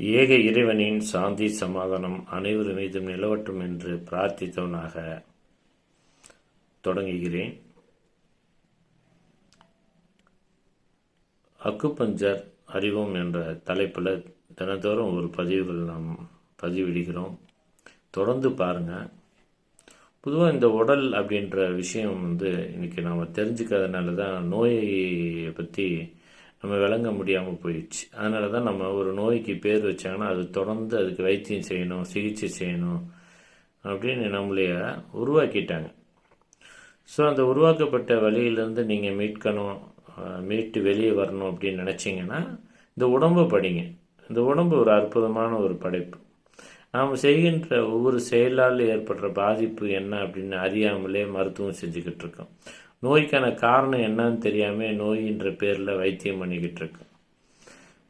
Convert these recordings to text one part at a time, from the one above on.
ஏக இறைவனின் சாந்தி சமாதானம் அனைவர் மீதும் நிலவட்டும் என்று பிரார்த்தித்தவனாக தொடங்குகிறேன். அக்குபஞ்சர் அறிவோம் என்ற தலைப்பில் தினந்தோறும் ஒரு பதிவுகள் நாம் பதிவிடுகிறோம். தொடர்ந்து பாருங்கள் பொதுவாக இந்த உடல் அப்படின்ற விஷயம் வந்து இன்றைக்கி நாம் தெரிஞ்சுக்கிறதுனால தான் நோயை பற்றி நம்ம விளங்க முடியாமல் போயிடுச்சு. அதனால தான் நம்ம ஒரு நோய்க்கு பேர் வச்சாங்கன்னா அது தொடர்ந்து அதுக்கு வைத்தியம் செய்யணும் சிகிச்சை செய்யணும் அப்படின்னு நம்மளைய உருவாக்கிட்டாங்க. ஸோ அந்த உருவாக்கப்பட்ட வழியிலேருந்து நீங்கள் மீட்கணும் மீட்டு வெளியே வரணும் அப்படின்னு நினச்சிங்கன்னா இந்த உடம்பை படிங்க. இந்த உடம்பு ஒரு அற்புதமான ஒரு படைப்பு. நாம் செய்கின்ற ஒவ்வொரு செயலால் ஏற்படுற பாதிப்பு என்ன அப்படின்னு அறியாமலே மருத்துவம் செஞ்சுக்கிட்டு இருக்கோம். நோய்க்கான காரணம் என்னன்னு தெரியாமல் நோயின்ற பேரில் வைத்தியம் பண்ணிக்கிட்டு இருக்கோம்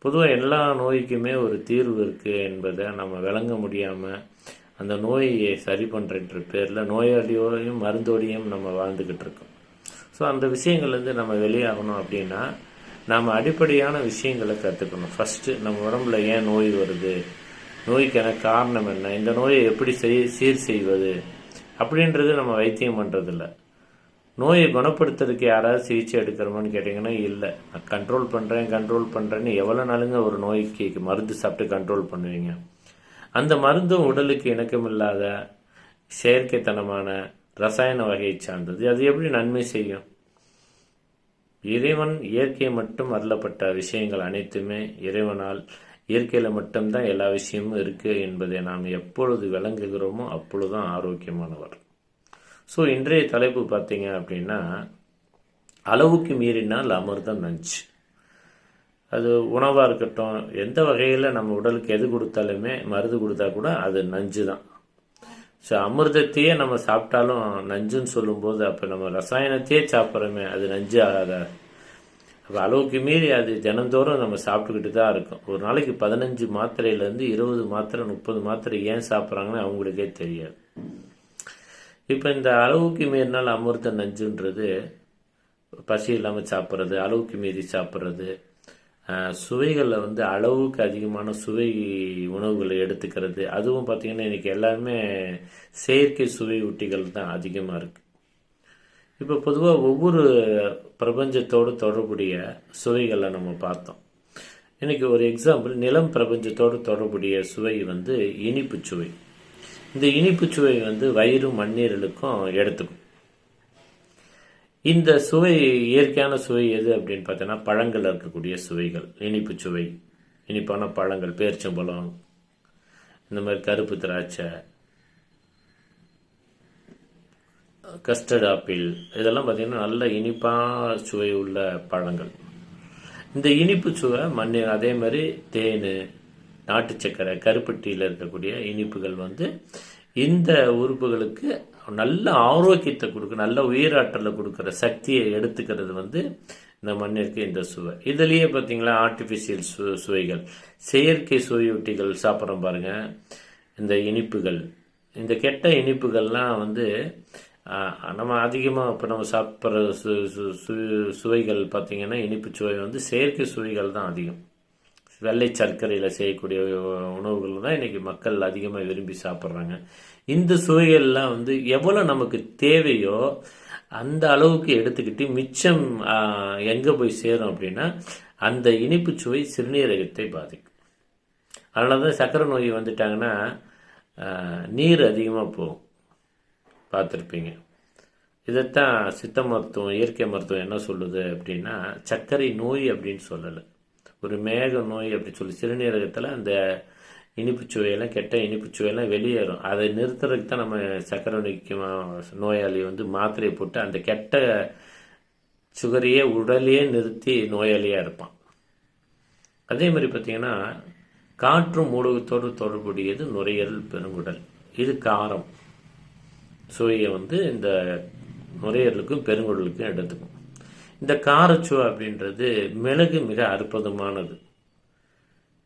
பொதுவாக எல்லா நோய்க்குமே ஒரு தீர்வு இருக்குது என்பதை நம்ம விளங்க முடியாமல் அந்த நோயை சரி பண்ணுறன்ற பேரில் நோயாளியோடையும் மருந்தோடையும் நம்ம வாழ்ந்துக்கிட்டு இருக்கோம். ஸோ அந்த விஷயங்கள்லேருந்து நம்ம வெளியாகணும் அப்படின்னா நாம் அடிப்படையான விஷயங்களை கற்றுக்கணும் ஃபஸ்ட்டு நம்ம உடம்புல ஏன் நோய் வருது? நோய்க்கான காரணம் என்ன? இந்த நோயை எப்படி செய் சீர் செய்வது? அப்படின்றது நம்ம வைத்தியம் பண்ணுறதில்ல நோயை குணப்படுத்துறதுக்கு யாராவது சிகிச்சை எடுக்கிறோமான்னு கேட்டிங்கன்னா இல்லை. நான் கண்ட்ரோல் பண்ணுறேன் கண்ட்ரோல் பண்ணுறேன்னு எவ்வளோ நாளுங்க ஒரு நோய்க்கு மருந்து சாப்பிட்டு கண்ட்ரோல் பண்ணுவீங்க? அந்த மருந்தும் உடலுக்கு இணக்கமில்லாத செயற்கைத்தனமான ரசாயன வகையை சார்ந்தது. அது எப்படி நன்மை செய்யும்? இறைவன் இயற்கை மட்டும் அருளப்பட்ட விஷயங்கள் அனைத்துமே இறைவனால் இயற்கையில் மட்டும்தான் எல்லா விஷயமும் இருக்குது என்பதை நாம் எப்பொழுது விளங்குகிறோமோ அப்பொழுதுதான் ஆரோக்கியமானவர். ஸோ இன்றைய தலைப்பு பார்த்தீங்க அப்படின்னா அளவுக்கு மீறினால் அமிர்தம் நஞ்சு. அது உணவாக இருக்கட்டும் எந்த வகையில் நம்ம உடலுக்கு எது கொடுத்தாலுமே மருந்து கொடுத்தா கூட அது நஞ்சு தான் ஸோ அமிர்தத்தையே நம்ம சாப்பிட்டாலும் நஞ்சுன்னு சொல்லும்போது அப்போ நம்ம ரசாயனத்தையே சாப்பிட்றோமே அது நஞ்சு ஆகாதா. அப்போ அளவுக்கு மீறி அது தினந்தோறும் நம்ம சாப்பிட்டுக்கிட்டு தான் இருக்கும். ஒரு நாளைக்கு பதினஞ்சு மாத்திரையிலேருந்து இருபது மாத்திரை முப்பது மாத்திரை ஏன் சாப்பிட்றாங்கன்னு அவங்களுக்கே தெரியாது. இப்போ இந்த அளவுக்கு மீறினால் அமிர்த நஞ்சுன்றது பசி இல்லாமல் சாப்பிட்றது அளவுக்கு மீறி சாப்பிட்றது சுவைகளில் வந்து அளவுக்கு அதிகமான சுவை உணவுகளை எடுத்துக்கிறது அதுவும் பார்த்திங்கன்னா இன்றைக்கி எல்லாமே செயற்கை சுவை ஊட்டிகள் தான் அதிகமாக இருக்குது இப்போ பொதுவாக ஒவ்வொரு பிரபஞ்சத்தோடு தொடர்புடைய சுவைகளை நம்ம பார்த்தோம். இன்றைக்கி ஒரு எக்ஸாம்பிள் நிலம் பிரபஞ்சத்தோடு தொடர்புடைய சுவை வந்து இனிப்பு சுவை. இந்த இனிப்பு சுவை வந்து வயிறு மண்ணீரலுக்கும் எடுத்துக்கும். இந்த சுவை இயற்கையான சுவை எது அப்படின்னு பார்த்தோன்னா பழங்கள் இருக்கக்கூடிய சுவைகள். இனிப்பு சுவை இனிப்பான பழங்கள் பேரிச்சம்பழம் இந்த மாதிரி கருப்பு திராட்சை கஸ்டர்ட் ஆப்பிள் இதெல்லாம் பார்த்தீங்கன்னா நல்ல இனிப்பான சுவை உள்ள பழங்கள். இந்த இனிப்பு சுவை மண்ணீர் அதே மாதிரி தேன் நாட்டு சக்கரை கருப்பட்டியில் இருக்கக்கூடிய இனிப்புகள் வந்து இந்த உறுப்புகளுக்கு நல்ல ஆரோக்கியத்தை கொடுக்க நல்ல உயிராற்றலை கொடுக்குற சக்தியை எடுத்துக்கிறது வந்து இந்த மண்ணிற்கு இந்த சுவை. இதுலேயே பார்த்தீங்களா ஆர்டிஃபிஷியல் சு சுவைகள். செயற்கை சுவையொட்டிகள் சாப்பிட்றோம் பாருங்கள் இந்த இனிப்புகள். இந்த கெட்ட இனிப்புகள்லாம் வந்து நம்ம அதிகமாக இப்போ நம்ம சாப்பிட்ற சு சு சு- சுவைகள் பார்த்திங்கன்னா இனிப்பு சுவை வந்து செயற்கை சுவைகள் தான் அதிகம். வெள்ளை சர்க்கரையில் செய்யக்கூடிய உணவுகள் தான் இன்றைக்கி மக்கள் அதிகமாக விரும்பி சாப்பிட்றாங்க. இந்த சுவைகள்லாம் வந்து எவ்வளோ நமக்கு தேவையோ அந்த அளவுக்கு எடுத்துக்கிட்டு மிச்சம் எங்கே போய் சேரும் அப்படின்னா அந்த இனிப்பு சுவை சிறுநீரகத்தை பாதிக்கும். அதனால தான் சக்கரை நோய் வந்துட்டாங்கன்னா நீர் அதிகமாக போகும். பார்த்துருப்பீங்க. இதைத்தான் சித்த மருத்துவம் இயற்கை மருத்துவம் என்ன சொல்லுது அப்படின்னா சர்க்கரை நோய் அப்படின்னு சொல்லலை. ஒரு மேக நோய் அப்படின்னு சொல்லி சிறுநீரகத்தில் அந்த இனிப்பு சுவையெல்லாம் கெட்ட இனிப்பு சுவையெல்லாம் வெளியேறும். அதை நிறுத்துறதுக்கு தான் நம்ம சக்கரை நோய்க்கு நோயாளி வந்து மாத்திரையை போட்டு அந்த கெட்ட சுகரையே உடலையே நிறுத்தி நோயாளியாக இருப்பான். அதே மாதிரி பார்த்தீங்கன்னா காற்று மூலகத்தோடு தொடர்புடையது நுரையீரல் பெருங்குடல். இது காரம். சுவையை வந்து இந்த நுரையீரலுக்கும் பெருங்குடலுக்கும் எடுத்துக்கும். இந்த காரச்சுவை அப்படின்றது மிளகு மிக அற்புதமானது.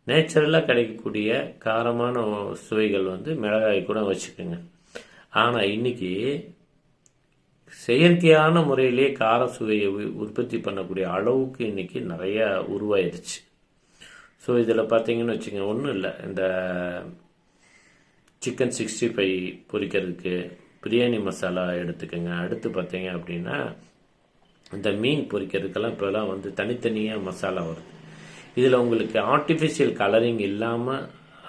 நேச்சுரலாக கிடைக்கக்கூடிய காரமான சுவைகள் வந்து மிளகாய் கூட வச்சுக்கோங்க. ஆனால் இன்னைக்கு செயற்கையான முறையிலே கார சுவையை உ- உற்பத்தி பண்ணக்கூடிய அளவுக்கு இன்னைக்கு நிறையா உருவாயிருச்சு. ஸோ இதில் பார்த்தீங்கன்னு வச்சுங்க ஒன்றும் இல்லை. இந்த சிக்கன் சிக்ஸ்டி ஃபைவ் பொரிக்கிறதுக்கு பிரியாணி மசாலா எடுத்துக்கோங்க. அடுத்து பார்த்தீங்க அப்படின்னா இந்த மீன் பொரிக்கிறதுக்கெல்லாம் இப்போலாம் வந்து தனித்தனியாக மசாலா வருது. இதில் உங்களுக்கு ஆர்டிஃபிஷியல் கலரிங் இல்லாமல்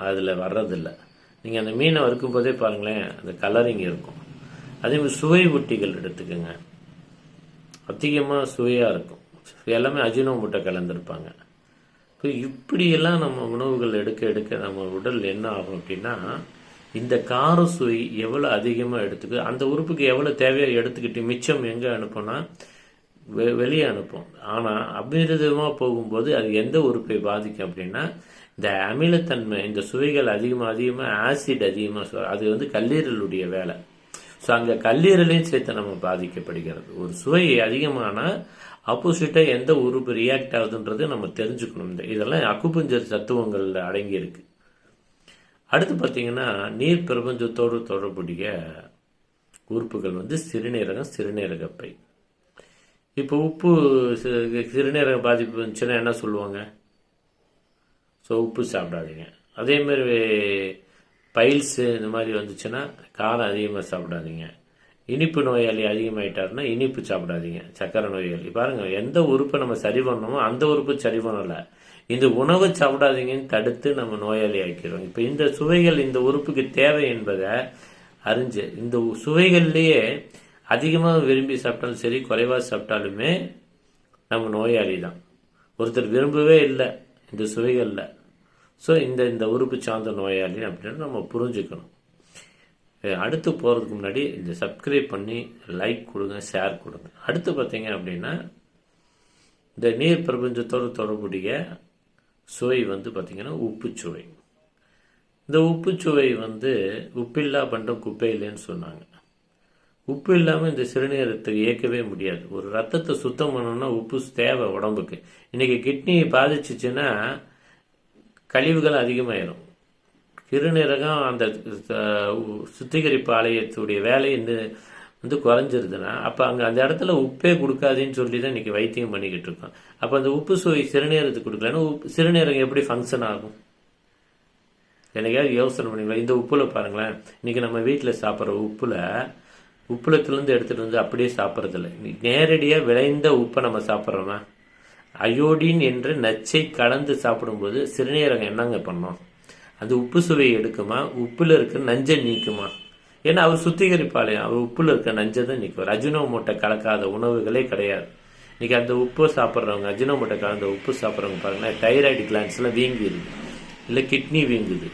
அதில் வர்றதில்ல. நீங்கள் அந்த மீனை வறுக்கும் போதே பாருங்களேன் அந்த கலரிங் இருக்கும். அதே மாதிரி சுவை ஒட்டிகள் எடுத்துக்கோங்க. அதிகமாக சுவையாக இருக்கும். எல்லாமே அஜினோமோட்டோ கலந்துருப்பாங்க. இப்போ இப்படியெல்லாம் நம்ம உணவுகள் எடுக்க எடுக்க நம்ம உடல் என்ன ஆகும் அப்படின்னா இந்த கார சுவை எவ்வளோ அதிகமாக எடுத்துக்கு அந்த உறுப்புக்கு எவ்வளோ தேவையோ எடுத்துக்கிட்டு மிச்சம் எங்கே அனுப்போம்னா வெ வெளியே அனுப்போம். ஆனால் அமிர்தமாக போகும்போது அது எந்த உறுப்பை பாதிக்கும் அப்படின்னா இந்த அமிலத்தன்மை இந்த சுவைகள் அதிகமாக அதிகமாக ஆசிட் அதிகமாக அது வந்து கல்லீரலுடைய வேலை. ஸோ அங்கே கல்லீரலையும் சேர்த்து நம்ம பாதிக்கப்படுகிறது. ஒரு சுவை அதிகமானால் ஆப்போசிட்டாக எந்த உறுப்பு ரியாக்ட் ஆகுதுன்றது நம்ம தெரிஞ்சுக்கணும். இந்த இதெல்லாம் அக்குப்பஞ்சர் தத்துவங்களில் அடங்கியிருக்கு. அடுத்து பார்த்தீங்கன்னா நீர் பிரபஞ்சத்தோடு தொடர்புடைய உறுப்புகள் வந்து சிறுநீரகம் சிறுநீரகப்பை. இப்போ உப்பு சிறுநீரக பாதிப்பு இருந்துச்சுன்னா என்ன சொல்லுவாங்க? ஸோ உப்பு சாப்பிடாதீங்க. அதே மாதிரி பைல்ஸு இந்த மாதிரி வந்துச்சுன்னா காரம் அதிகமாக சாப்பிடாதீங்க. இனிப்பு நோயாளி அதிகமாயிட்டாருன்னா இனிப்பு சாப்பிடாதீங்க. சக்கரை நோயாளி. பாருங்கள் எந்த உறுப்பை நம்ம சரி பண்ணணுமோ அந்த உறுப்பு சரி பண்ணலை. இந்த உணவை சாப்பிடாதீங்கன்னு தடுத்து நம்ம நோயாளி ஆக்கிறோம் இப்போ இந்த சுவைகள் இந்த உறுப்புக்கு தேவை என்பதை அறிஞ்சு இந்த சுவைகள்லேயே அதிகமாக விரும்பி சாப்பிட்டாலும் சரி குறைவாக சாப்பிட்டாலுமே நம்ம நோயாளி தான். ஒருத்தர் விரும்பவே இல்லை இந்த சுவைகளில் ஸோ இந்த இந்த உறுப்பு சார்ந்த நோயாளி அப்படின்னு நம்ம புரிஞ்சுக்கணும். அடுத்து போகிறதுக்கு முன்னாடி இந்த சப்ஸ்கிரைப் பண்ணி லைக் கொடுங்க ஷேர் கொடுங்க. அடுத்து பார்த்தீங்க அப்படின்னா இந்த நீர் பிரபஞ்சத்தோடு தொடர்புடைய சுவை வந்து பார்த்திங்கன்னா உப்பு சுவை. இந்த உப்புச்சுவை வந்து உப்பில்லா பண்டம் குப்பை இல்லைன்னு சொன்னாங்க. உப்பு இல்லாமல் இந்த சிறுநீரத்தை இயக்கவே முடியாது. ஒரு ரத்தத்தை சுத்தம் பண்ணணும்னா உப்பு தேவை உடம்புக்கு. இன்றைக்கி கிட்னி பாதிச்சிச்சுன்னா கழிவுகள் அதிகமாயிரும். சிறுநீரகம் அந்த சுத்திகரிப்பு ஆலயத்துடைய வேலை வந்து குறைஞ்சிருதுன்னா அப்போ அங்கே அந்த இடத்துல உப்பே கொடுக்காதுன்னு சொல்லி தான் இன்றைக்கி வைத்தியம் பண்ணிக்கிட்டு இருக்கோம். அப்போ அந்த உப்பு சுவை சிறுநீரத்துக்கு கொடுக்கலன்னா உப்பு சிறுநீரகம் எப்படி ஃபங்க்ஷன் ஆகும்? எனக்காவது யோசனை பண்ணிக்கலாம் இந்த உப்புல பாருங்களேன். இன்றைக்கி நம்ம வீட்டில் சாப்பிட்ற உப்பில் உப்புலத்துலேருந்து எடுத்துகிட்டு வந்து அப்படியே சாப்பிட்றதில்ல. நேரடியாக விளைந்த உப்பை நம்ம சாப்பிட்றோமா? அயோடின் என்ற நச்சை கலந்து சாப்பிடும்போது சிறுநீரகம் என்னங்க பண்ணோம்? அந்த உப்பு சுவையை எடுக்குமா? உப்பில் இருக்க நஞ்சை நீக்குமா? ஏன்னா அவர் சுத்திகரிப்பாளையம் அவர் உப்பில் இருக்க நஞ்சை தான் நீக்குவார். அஜினோமோட்டை கலக்காத உணவுகளே கிடையாது. இன்றைக்கி அந்த உப்பு சாப்பிட்றவங்க அஜினோமோட்டை கலந்த உப்பு சாப்பிட்றவங்க பாருங்கன்னா தைராய்டு கிளான்ஸ்லாம் வீங்கிடுது இல்லை கிட்னி வீங்குது.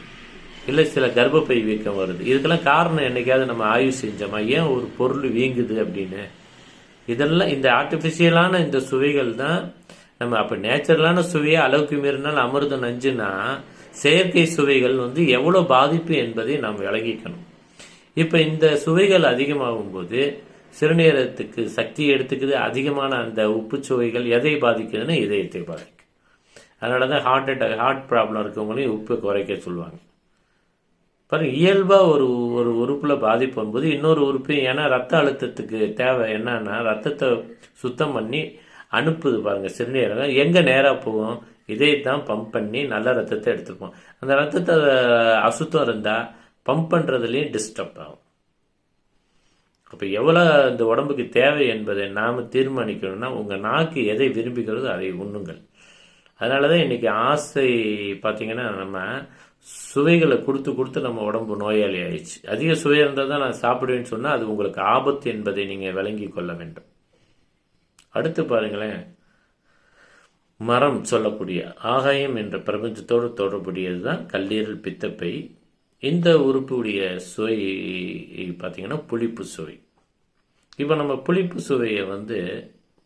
இல்லை சில கர்ப்பப்பை வீக்கம் வருது. இதுக்கெல்லாம் காரணம் என்னைக்காவது நம்ம ஆய்வு செஞ்சோமா? ஏன் ஒரு பொருள் வீங்குது அப்படின்னு? இதெல்லாம் இந்த ஆர்டிஃபிஷியலான இந்த சுவைகள் தான் நம்ம அப்போ நேச்சுரலான சுவையை அளவுக்கு மீறினால் அமிர்தம் நஞ்சுனா செயற்கை சுவைகள் வந்து எவ்வளோ பாதிப்பு என்பதை நாம் விளங்கிக்கணும். இப்போ இந்த சுவைகள் அதிகமாகும் போது சிறுநீரகத்துக்கு சக்தி எடுத்துக்குது அதிகமான அந்த உப்பு சுவைகள் எதை பாதிக்குதுன்னா இதயத்தை பாதிக்கும். அதனால தான் ஹார்ட் அட்டாக் ஹார்ட் ப்ராப்ளம் இருக்கவங்களையும் உப்பு குறைக்க சொல்லுவாங்க. பாருங்க இயல்பாக ஒரு ஒரு உறுப்பில் பாதிப்பு வரும்போது இன்னொரு உறுப்பு ஏன்னா ரத்த அழுத்தத்துக்கு தேவை என்னன்னா ரத்தத்தை சுத்தம் பண்ணி அனுப்புது பாருங்கள் சிறுநீரகம் எங்கே நேராக போகும்? இதை தான் பம்ப் பண்ணி நல்ல ரத்தத்தை எடுத்துப்போம் அந்த ரத்தத்தை அசுத்தம் இருந்தால் பம்ப் பண்ணுறதுலேயும் டிஸ்டர்ப் ஆகும். அப்போ எவ்வளோ இந்த உடம்புக்கு தேவை என்பதை நாம் தீர்மானிக்கணும்னா உங்கள் நாக்கு எதை விரும்புகிறதோ அதை உண்ணுங்கள். அதனால தான் இன்னைக்கு ஆசை பார்த்திங்கன்னா நம்ம சுவைகளை கொடுத்து கொடுத்து நம்ம உடம்பு நோயாளி ஆயிடுச்சு. அதிக சுவை இருந்தால் தான் நான் சாப்பிடுவேன்னு சொன்னால் அது உங்களுக்கு ஆபத்து என்பதை நீங்கள் விளங்கி கொள்ள வேண்டும். அடுத்து பாருங்களேன். மரம் சொல்லக்கூடிய ஆகாயம் என்ற பிரபஞ்சத்தோடு தொடர்புடையது தான் கல்லீரல் பித்தப்பை. இந்த உறுப்புடைய சுவை பார்த்திங்கன்னா புளிப்பு சுவை. இப்போ நம்ம புளிப்பு சுவையை வந்து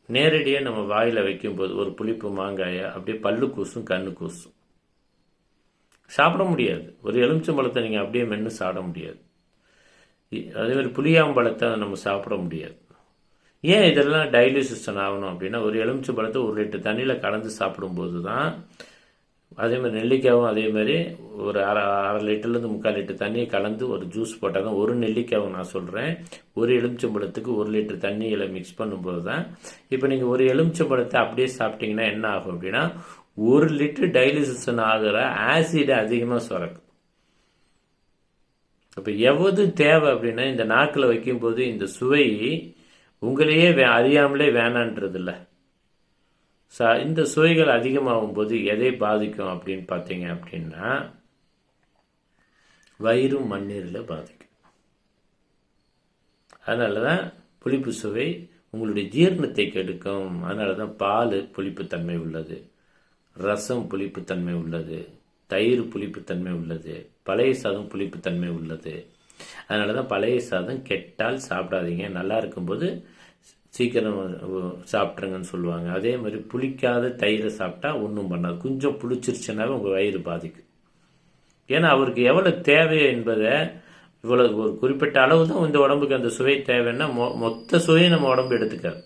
நேரடியாக நம்ம வாயில் வைக்கும்போது ஒரு புளிப்பு மாங்காயை அப்படியே பல்லு கூசும் கண்ணு கூசும். சாப்பிட முடியாது. ஒரு எலுமிச்சம்பழத்தை நீங்கள் அப்படியே மென்று சாப்பிட முடியாது. அதே மாதிரி புளியாம்பழத்தை நம்ம சாப்பிட முடியாது. ஏன் இதெல்லாம் டைலியூஷன் ஆகணும் அப்படின்னா ஒரு எலுமிச்சம்பழத்தை ஒரு லிட்டர் தண்ணியில் கலந்து சாப்பிடும்போது தான் அதே மாதிரி நெல்லிக்காயும் அதே மாதிரி ஒரு அரை அரை லிட்டர்லேருந்து முக்கால் லிட்டர் தண்ணியை கலந்து ஒரு ஜூஸ் போட்டால் தான் ஒரு நெல்லிக்காயும் நான் சொல்கிறேன் ஒரு எலுமிச்சம்பழத்துக்கு ஒரு லிட்டர் தண்ணியில் மிக்ஸ் பண்ணும்போது தான் இப்போ நீங்கள் ஒரு எலுமிச்சம்பழத்தை அப்படியே சாப்பிட்டீங்கன்னா என்ன ஆகும் அப்படின்னா ஒரு லிட்டர் டைலிசிஷன் ஆகிற ஆசிட் அதிகமாக சுரக்கும். அப்போ எவ்வளவு தேவை அப்படின்னா இந்த நாக்கில் வைக்கும்போது இந்த சுவை உங்களையே வே- அறியாமலே வேணான்றதில்ல. ச இந்த சுவைகள் அதிகமாகும் போது எதை பாதிக்கும் அப்படின்னு பார்த்தீங்க அப்படின்னா வயிறு மண்ணீரில் பாதிக்கும். அதனால தான் புளிப்பு சுவை உங்களுடைய ஜீரணத்தை கெடுக்கும். அதனால தான் பால் புளிப்புத்தன்மை உள்ளது. ரசம் புளிப்புத்தன்மை உள்ளது தயிர் புளிப்புத்தன்மை உள்ளது பழைய சாதம் புளிப்புத்தன்மை உள்ளது. அதனால தான் பழைய சாதம் கெட்டால் சாப்பிடாதீங்க. நல்லா இருக்கும்போது சீக்கிரம் சாப்பிட்ருங்கன்னு சொல்லுவாங்க. அதே மாதிரி புளிக்காத தயிரை சாப்பிட்டா ஒன்றும் பண்ணாது. கொஞ்சம் புளிச்சிருச்சுனாவே உங்கள் வயிறு பாதிக்கும். ஏன்னா அவருக்கு எவ்வளோ தேவை என்பதை இவ்வளவு ஒரு குறிப்பிட்ட அளவு தான் இந்த உடம்புக்கு அந்த சுவை தேவைன்னா மொ- மொத்த சுவையை நம்ம உடம்பு எடுத்துக்காது.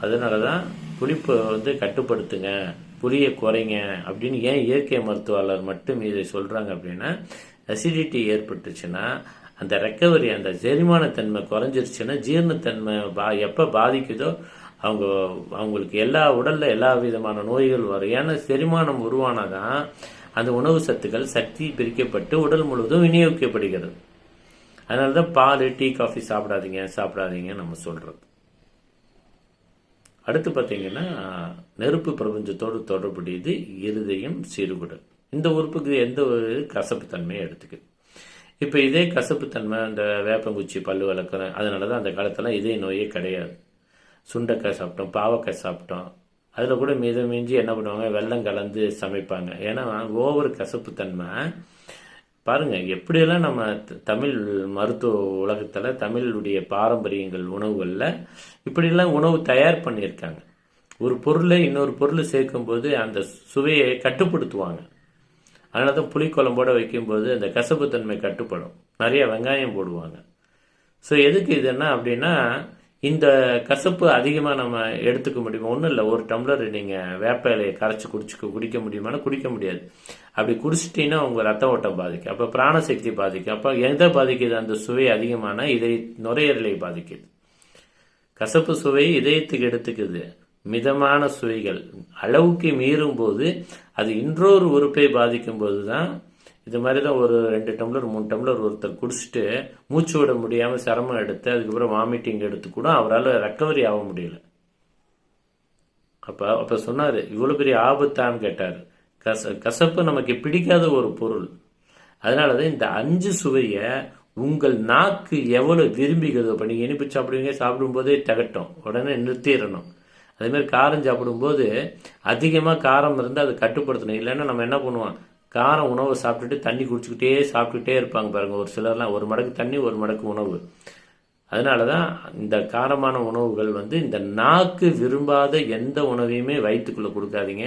அதனால தான் புளிப்பை வந்து கட்டுப்படுத்துங்க புளியை குறைங்க அப்படின்னு ஏன் இயற்கை மருத்துவாளர் மட்டும் இதை சொல்கிறாங்க அப்படின்னா அசிடிட்டி ஏற்பட்டுச்சுன்னா அந்த ரெக்கவரி அந்த செரிமானத்தன்மை குறைஞ்சிருச்சுன்னா ஜீரணத்தன்மை பா எப்போ பாதிக்குதோ அவங்க அவங்களுக்கு எல்லா உடலில் எல்லா விதமான நோய்கள் வரும். ஏன்னா செரிமானம் உருவானாதான் அந்த உணவு சத்துக்கள் சக்தி பிரிக்கப்பட்டு உடல் முழுவதும் விநியோகிக்கப்படுகிறது. அதனால தான் பால் டீ காஃபி சாப்பிடாதீங்க சாப்பிடாதீங்க நம்ம சொல்கிறது அடுத்து பார்த்தீங்கன்னா நெருப்பு பிரபஞ்சத்தோடு தொடர்புடையது இருதயம் சிறுகுடல். இந்த உறுப்புக்கு எந்த ஒரு கசப்பு தன்மையை எடுத்துக்குது இப்போ இதே கசப்புத்தன்மை அந்த வேப்பங்குச்சி பல்லு வளர்க்குறேன் அதனால தான் அந்த காலத்தில் இதே நோயே கிடையாது. சுண்டக்காய் சாப்பிட்டோம் பாவக்காய் சாப்பிட்டோம். அதில் கூட மித மிஞ்சி என்ன பண்ணுவாங்க? வெல்லம் கலந்து சமைப்பாங்க. ஏன்னா ஓவர் கசப்புத்தன்மை பாருங்கள் எப்படியெல்லாம் நம்ம த- தமிழ் மருத்துவ உலகத்தில் தமிழுடைய பாரம்பரியங்கள் உணவுகளில் இப்படியெல்லாம் உணவு தயார் பண்ணியிருக்காங்க. ஒரு பொருளை இன்னொரு பொருள் சேர்க்கும்போது அந்த சுவையை கட்டுப்படுத்துவாங்க. அதனால தான் புளிக்குழம்போடு வைக்கும்போது அந்த கசப்புத்தன்மை கட்டுப்படும். நிறைய வெங்காயம் போடுவாங்க. ஸோ எதுக்கு இதுன்னா அப்படின்னா இந்த கசப்பு அதிகமாக நம்ம எடுத்துக்க முடியுமா? ஒன்றும் இல்லை. ஒரு டம்ளர் நீங்கள் வேப்ப இலையை கரைச்சி குடிச்சு குடிக்க முடியுமானா குடிக்க முடியாது. அப்படி குடிச்சிட்டீங்கன்னா உங்கள் ரத்த ஓட்டம் பாதிக்கும். அப்போ பிராணசக்தி பாதிக்கும். அப்போ எதை பாதிக்குது? அந்த சுவை அதிகமான இதை நுரையீரலை பாதிக்குது. கசப்பு சுவை இதயத்துக்கு எடுத்துக்குது. மிதமான சுவைகள். அளவுக்கு மீறும் போது அது இன்னொரு உறுப்பை பாதிக்கும் போது தான் இது மாதிரி தான் ஒரு ரெண்டு டம்ளர் மூணு டம்ளர் ஒருத்தர் குடிச்சிட்டு மூச்சு விட முடியாமல் சிரமம் எடுத்து அதுக்கப்புறம் வாமிட்டிங் எடுத்து கூட அவரால் ரெக்கவரி ஆக முடியல. அப்போ அப்போ சொன்னார் இவ்வளோ பெரிய ஆபத்தான்னு கேட்டார். கச கசப்பு நமக்கு பிடிக்காத ஒரு பொருள். அதனால தான் இந்த அஞ்சு சுவையை உங்கள் நாக்கு எவ்வளோ விரும்புகிறதோ இப்போ நீங்கள் இனிப்பு சாப்பிடுவீங்க சாப்பிடும்போதே தகட்டும். உடனே நிறுத்திடணும். அதேமாதிரி காரம் சாப்பிடும்போது அதிகமாக காரம் இருந்தால் அதை கட்டுப்படுத்தணும். இல்லைன்னா நம்ம என்ன பண்ணுவோம்? காரம் உணவை சாப்பிட்டுட்டு தண்ணி குடிச்சுக்கிட்டே சாப்பிட்டுக்கிட்டே இருப்பாங்க பாருங்கள் ஒரு சிலர்லாம் ஒரு மடக்கு தண்ணி ஒரு மடக்கு உணவு. அதனால தான் இந்த காரமான உணவுகள் வந்து இந்த நாக்கு விரும்பாத எந்த உணவையுமே வயிற்றுக்குள்ளே கொடுக்காதீங்க.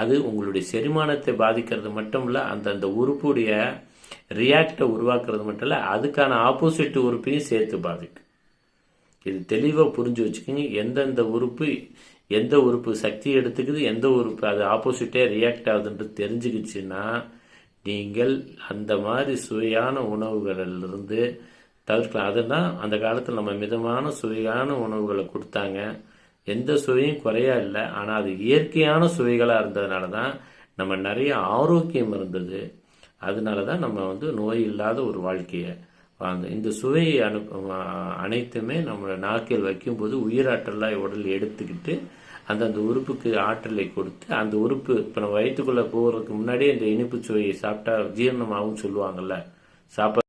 அது உங்களுடைய செரிமானத்தை பாதிக்கிறது மட்டும் இல்லை அந்தந்த உறுப்புடைய ரியாக்டை உருவாக்குறது மட்டும் இல்லை அதுக்கான ஆப்போசிட் உறுப்பையும் சேர்த்து பாதிக்கும். இது தெளிவாக புரிஞ்சு வச்சுக்கோங்க. எந்தெந்த உறுப்பு எந்த உறுப்பு சக்தி எடுத்துக்குது எந்த உறுப்பு அது ஆப்போசிட்டே ரியாக்ட் ஆகுதுன்றது தெரிஞ்சுக்கிச்சுன்னா நீங்கள் அந்த மாதிரி சுவையான உணவுகளிலிருந்து தவிர்க்கலாம். அதுதான் அந்த காலத்தில் நம்ம மிதமான சுவையான உணவுகளை கொடுத்தாங்க. எந்த சுவையும் குறையா இல்லை. ஆனால் அது இயற்கையான சுவைகளாக இருந்ததுனால தான் நம்ம நிறைய ஆரோக்கியம் இருந்தது. அதனால தான் நம்ம வந்து நோய் இல்லாத ஒரு வாழ்க்கையை அந்த இந்த சுவையை அனு அனைத்துமே நம்மளை நாக்கில் வைக்கும்போது உயிராற்றலாக உடல் எடுத்துக்கிட்டு அந்தந்த உறுப்புக்கு ஆற்றலை கொடுத்து அந்த உறுப்பு இப்போ நம்ம வயிற்றுக்குள்ளே போகிறதுக்கு முன்னாடியே இந்த இனிப்பு சுவையை சாப்பிட்டா ஜீரணமாகவும் சொல்லுவாங்கல்ல. சாப்பாடு